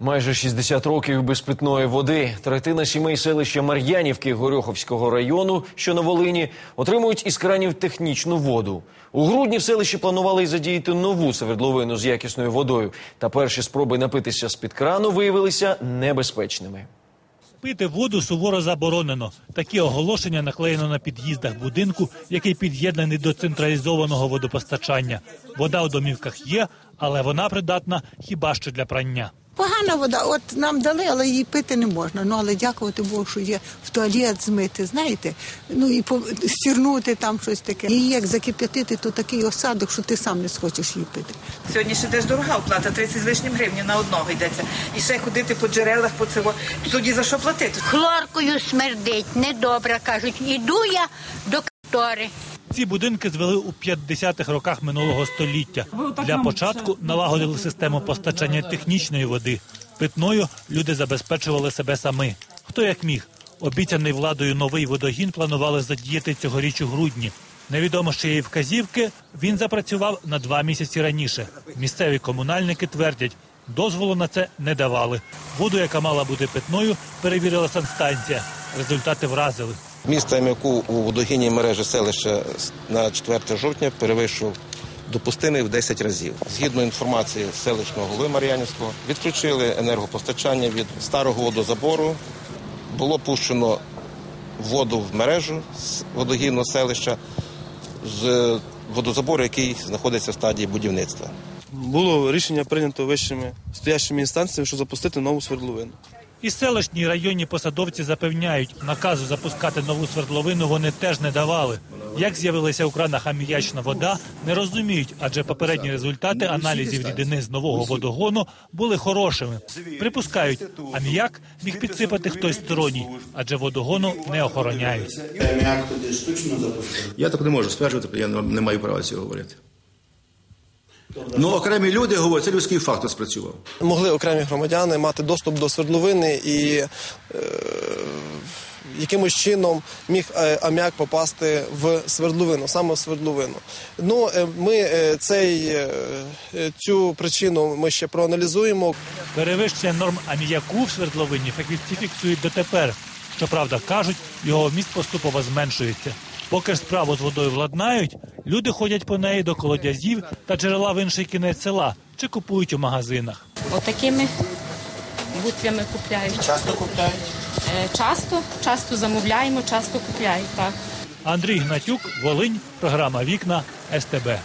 Майже 60 років без питної води. Третина сімей селища Мар'янівки Горьоховського району, що на Волині, отримують із кранів технічну воду. У грудні в селищі планували й задіяти нову свердловину з якісною водою. Та перші спроби напитися з-під крану виявилися небезпечними. Пити воду суворо заборонено. Такі оголошення наклеєно на під'їздах будинку, який під'єднаний до централізованого водопостачання. Вода у домівках є, але вона придатна хіба що для прання. Погана вода, от нам дали, але її пити не можна. Ну але дякувати Богу, що є в туалет змити, знаєте, ну і стірнути там щось таке. Її як закип'ятити, то такий осадок, що ти сам не схочеш її пити. Сьогодні ще теж дорога оплата, 30 з лишнім гривень на одного йдеться. І ще ходити по джерелах, по цього. Тоді за що платити? Хлоркою смердить, недобре кажуть. Іду я до контори. Ці будинки звели у 50-х роках минулого століття. Для початку налагодили систему постачання технічної води. Питною люди забезпечували себе самі. Хто як міг. Обіцяний владою новий водогін планували задіяти цьогоріч у грудні. Невідомо з чиєї вказівки він запрацював на два місяці раніше. Місцеві комунальники твердять, дозволу на це не давали. Воду, яка мала бути питною, перевірила санстанція. Результати вразили. Міст Ам'яку у водогінній мережі селища на 4 жовтня перевищив допустимий в 10 разів. Згідно інформації селищного голови Мар'янівського, відключили енергопостачання від старого водозабору. Було пущено воду в мережу з водогінного селища з водозабору, який знаходиться в стадії будівництва. Було рішення прийнято вищими стоящими інстанціями, щоб запустити нову свердловину. І селищні і районні посадовці запевняють, наказу запускати нову свердловину вони теж не давали. Як з'явилася у кранах аміячна вода, не розуміють, адже попередні результати аналізів рідини з нового водогону були хорошими. Припускають, аміяк міг підсипати хтось сторонній, адже водогону не охороняють. Я так не можу стверджувати, я не не маю права цього говорити. Ну, окремі люди говорять, це людський фактор спрацював. могли окремі громадяни мати доступ до свердловини і е, якимось чином міг е, аміак попасти в свердловину, саме в свердловину. Ну, е, ми е, цей, цю причину ми ще проаналізуємо. Перевищення норм аміяку в свердловині фахівці фіксують дотепер. Щоправда, кажуть, його вміст поступово зменшується. Поки ж справу з водою владнають, люди ходять по неї до колодязів та джерела в інший кінець села чи купують у магазинах. Отакими бутлями купляють. Часто купляють. Е, Часто, часто замовляємо, часто купляють. Так. Андрій Гнатюк, Волинь, програма Вікна СТБ.